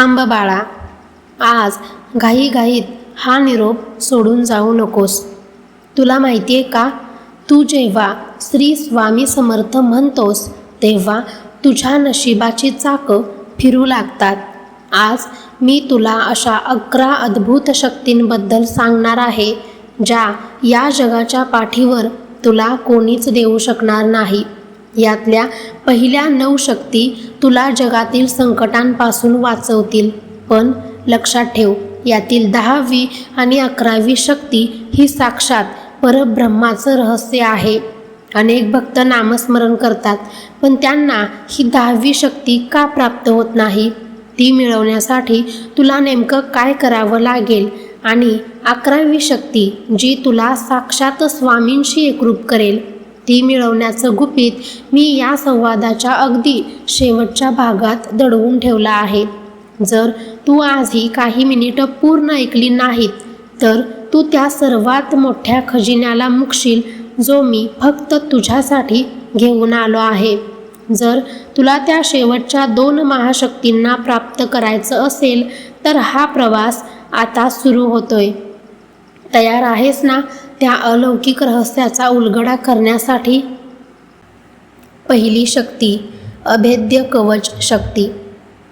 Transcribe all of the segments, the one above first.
थांब बाळा. आज घाईघाईत हा निरोप सोडून जाऊ नकोस. तुला माहिती आहे का? तू जेव्हा श्री स्वामी समर्थ म्हणतोस तेव्हा तुझ्या नशिबाची चाकं फिरू लागतात. आज मी तुला अशा अकरा अद्भुत शक्तींबद्दल सांगणार आहे ज्या या जगाच्या पाठीवर तुला कोणीच देऊ शकणार नाही. यातल्या पहिल्या नऊ शक्ती तुला जगातील संकटांपासून वाचवतील. पण लक्षात ठेव यातील दहावी आणि अकरावी शक्ती ही साक्षात परब्रह्माचं रहस्य आहे. अनेक भक्त नामस्मरण करतात पण त्यांना ही दहावी शक्ती का प्राप्त होत नाही? ती मिळवण्यासाठी तुला नेमकं काय करावं लागेल? आणि अकरावी शक्ती जी तुला साक्षात स्वामींशी एकरूप करेल ती मिळवण्याचं गुपित मी या संवादाच्या अगदी शेवटच्या भागात दडवून ठेवला आहे. जर तू आजही काही मिनिटं पूर्ण ऐकली नाहीत तर तू त्या सर्वात मोठ्या खजिन्याला मुकशील जो मी फक्त तुझ्यासाठी घेऊन आलो आहे. जर तुला त्या शेवटच्या दोन महाशक्तींना प्राप्त करायचं असेल तर हा प्रवास आता सुरू होतोय. तयार आहेस ना? त्या अलौकिक रहस्याचा उलगडा करण्यासाठी पहिली शक्ती अभेद्य कवच शक्ती.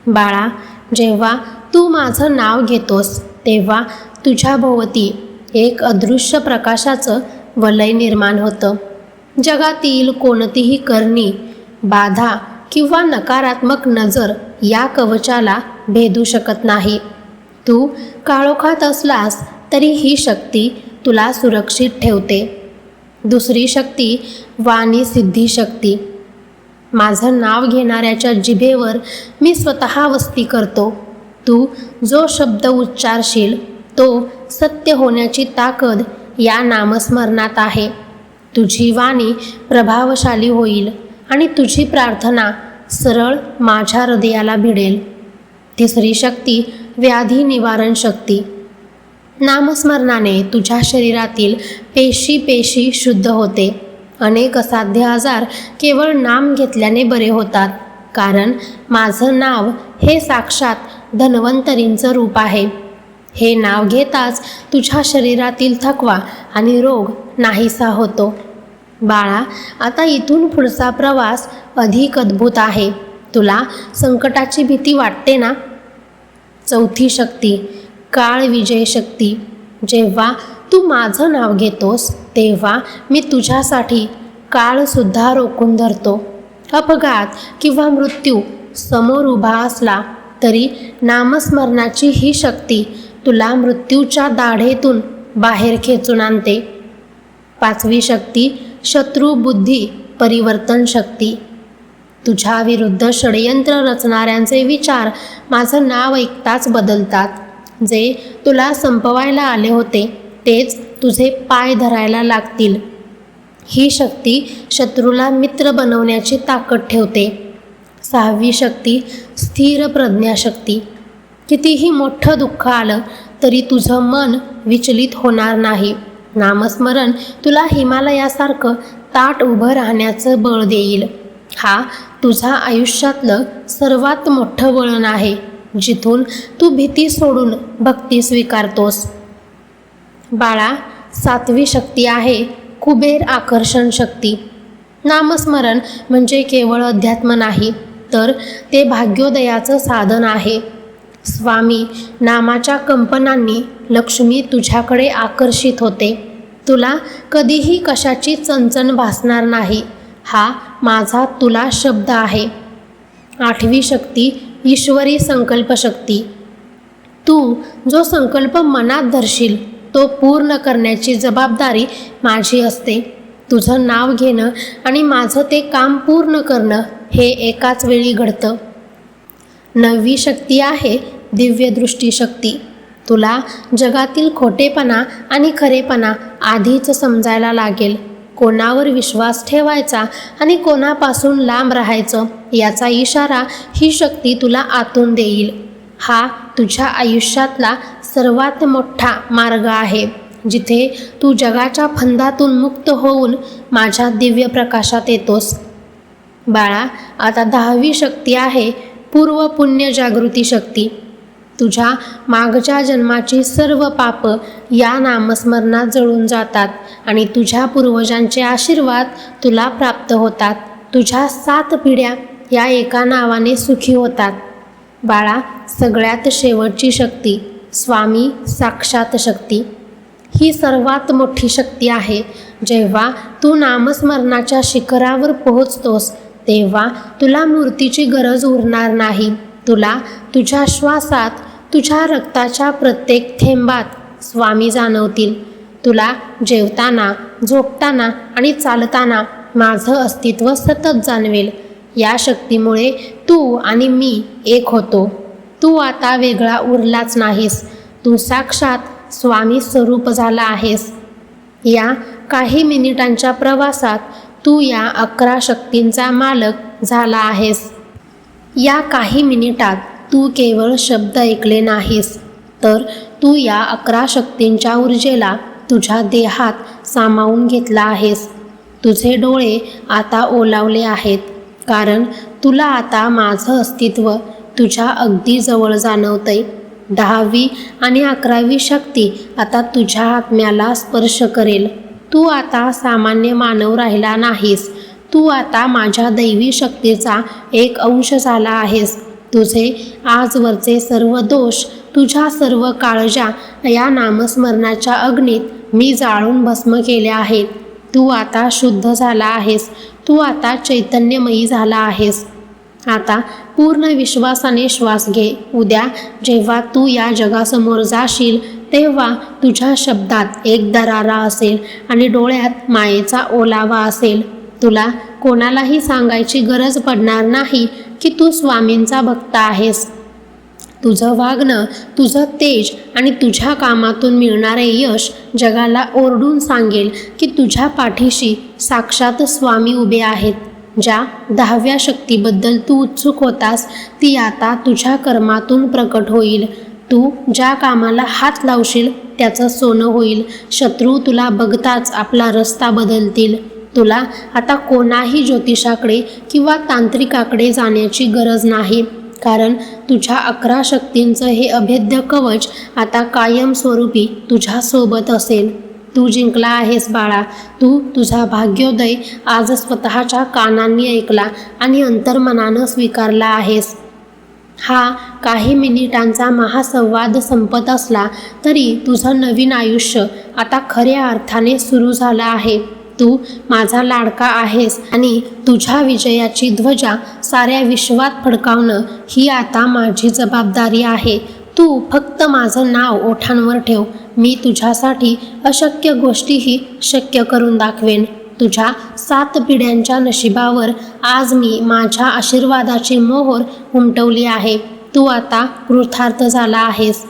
बाळा जेव्हा तू माझं नाव घेतोस तेव्हा तुझ्या भोवती एक अदृश्य प्रकाशाचं वलय निर्माण होतं. जगातील कोणतीही करणी बाधा किंवा नकारात्मक नजर या कवचाला भेदू शकत नाही. तू काळोखात असलास तरी ही शक्ती तुला सुरक्षित ठेवते. दुसरी शक्ती वाणी सिद्धी शक्ती. माझं नाव घेणाऱ्याच्या जिभेवर मी स्वतः वस्ती करतो. तू जो शब्द उच्चारशील तो सत्य होण्याची ताकद या नामस्मरणात आहे. तुझी वाणी प्रभावशाली होईल आणि तुझी प्रार्थना सरळ माझ्या हृदयाला भिडेल. तिसरी शक्ती व्याधी निवारण शक्ती. नामस्मरणाने तुझ्या शरीरातील पेशी पेशी शुद्ध होते. अनेक असाध्य आजार केवळ नाम घेतल्याने बरे होतात. कारण माझं नाव हे साक्षात धन्वंतरींचं रूप आहे. हे नाव घेताच तुझ्या शरीरातील थकवा आणि रोग नाहीसा होतो. बाळा आता इथून पुढचा प्रवास अधिक अद्भुत आहे. तुला संकटाची भीती वाटते ना? चौथी शक्ती काळ विजय शक्ती. जेव्हा तू माझं नाव घेतोस तेव्हा मी तुझ्यासाठी काळसुद्धा रोखून धरतो. अपघात किंवा मृत्यू समोर उभा असला तरी नामस्मरणाची ही शक्ती तुला मृत्यूच्या दाढेतून बाहेर खेचून आणते. पाचवी शक्ती शत्रू बुद्धी परिवर्तन शक्ती. तुझ्या विरुद्ध षडयंत्र रचणाऱ्यांचे विचार माझं नाव ऐकताच बदलतात. जे तुला संपवायला आले होते तेच तुझे पाय धरायला लागतील. ही शक्ती शत्रूला मित्र बनवण्याची ताकद ठेवते. सहावी शक्ती स्थिर प्रज्ञाशक्ती. कितीही मोठं दुःख आलं तरी तुझं मन विचलित होणार नाही. नामस्मरण तुला हिमालयासारखं ताट उभं राहण्याचं बळ देईल. हा तुझा आयुष्यातलं सर्वात मोठं वळण आहे. जिथून तू भीती सोडून भक्ती स्वीकारतोस. बाळा सातवी शक्ती आहे कुबेर आकर्षण शक्ती. नामस्मरण म्हणजे केवळ अध्यात्म नाही तर ते भाग्योदयाचं साधन आहे. स्वामी नामाच्या कंपनांनी लक्ष्मी तुझ्याकडे आकर्षित होते. तुला कधीही कशाची चणचण भासणार नाही हा माझा तुला शब्द आहे. आठवी शक्ती ईश्वरी संकल्पशक्ती तू जो संकल्प मनात धरशील तो पूर्ण करण्याची जबाबदारी माझी असते. तुझं नाव घेणं आणि माझं ते काम पूर्ण करणं हे एकाच वेळी घडतं. नववी शक्ती आहे दिव्यदृष्टी शक्ती. तुला जगातील खोटेपणा आणि खरेपणा आधीच समजायला लागेल. कोणावर विश्वास ठेवायचा आणि कोणापासून लांब राहायचं याचा इशारा ही शक्ती तुला आतून देईल. हा तुझ्या आयुष्यातला सर्वात मोठा मार्ग आहे जिथे तू जगाच्या फंदातून मुक्त होऊन माझ्या दिव्य प्रकाशात येतोस. बाळा आता दहावी शक्ती आहे पूर्व पुण्य जागृती शक्ती. तुझ्या मागच्या जन्माची सर्व पाप या नामस्मरणात जळून जातात आणि तुझ्या पूर्वजांचे आशीर्वाद तुला प्राप्त होतात. तुझ्या सात पिढ्या या एका नावाने सुखी होतात. बाळा सगळ्यात शेवटची शक्ती स्वामी साक्षात शक्ती ही सर्वात मोठी शक्ती आहे. जेव्हा तू नामस्मरणाच्या शिखरावर पोहोचतोस तेव्हा तुला मूर्तीची गरज उरणार नाही. तुला तुझ्या श्वासात तुझ्या रक्ताच्या प्रत्येक थेंबात स्वामी जाणवतील. तुला जेवताना झोपताना आणि चालताना माझं अस्तित्व सतत जाणवेल. या शक्तीमुळे तू आणि मी एक होतो. तू आता वेगळा उरलाच नाहीस. तू साक्षात स्वामी स्वरूप झाला आहेस. या काही मिनिटांच्या प्रवासात तू या अकरा शक्तींचा मालक झाला आहेस. या काही मिनिटात तू केवळ शब्द ऐकले नाहीस तर तू या अकरा शक्तींच्या ऊर्जेला तुझ्या देहात सामावून घेतला आहेस. तुझे डोळे आता ओलावले आहेत कारण तुला आता माझं अस्तित्व तुझ्या अगदी जवळ जाणवतंय. दहावी आणि अकरावी शक्ती आता तुझ्या आत्म्याला स्पर्श करेल. तू आता सामान्य मानव राहिला नाहीस. तू आता माझ्या दैवी शक्तीचा एक अंश झाला आहेस. तुझे आजवरचे सर्व दोष तुझ्या सर्व काळजा या नामस्मरणाच्या अग्नीत मी जाळून भस्म केल्या आहेत. तू आता शुद्ध झाला आहेस. तू आता चैतन्यमयी झाला आहेस. आता पूर्ण विश्वासाने श्वास घे. उद्या जेव्हा तू या जगासमोर जाशील तेव्हा तुझ्या शब्दात एक दरारा असेल आणि डोळ्यात मायेचा ओलावा असेल. तुला कोणालाही सांगायची गरज पडणार नाही. की तू स्वामींचा भक्त आहेस. तुझं वागणं तुझं तेज आणि तुझ्या कामातून मिळणारे यश जगाला ओरडून सांगेल की तुझ्या पाठीशी साक्षात स्वामी उभे आहेत. ज्या दहाव्या शक्तीबद्दल तू उत्सुक होतास ती आता तुझ्या कर्मातून प्रकट होईल. तू ज्या कामाला हात लावशील त्याचं सोनं होईल. शत्रू तुला बघताच आपला रस्ता बदलतील. तुला आता कोणाही ज्योतिषाकडे किंवा तांत्रिकाकडे जाण्याची गरज नाही. कारण तुझ्या अकरा शक्तींचं हे अभेद्य कवच आता कायमस्वरूपी तुझ्यासोबत असेल. तू जिंकला आहेस बाळा. तू तुझा भाग्योदय आज स्वतःच्या कानांनी ऐकला आणि अंतर्मनानं स्वीकारला आहेस. हा काही मिनिटांचा महासंवाद संपत असला तरी तुझं नवीन आयुष्य आता खऱ्या अर्थाने सुरू झालं आहे. तू माझा लाडका आहेस आणि तुझ्या विजयाची ध्वजा साऱ्या विश्वात फडकावणं ही आता माझी जबाबदारी आहे. तू फक्त माझं नाव ओठांवर ठेव. मी तुझ्यासाठी अशक्य गोष्टीही शक्य करून दाखवेन. तुझ्या सात पिढ्यांच्या नशिबावर आज मी माझ्या आशीर्वादाची मोहोर उमटवली आहे. तू आता कृथार्थ झाला आहेस.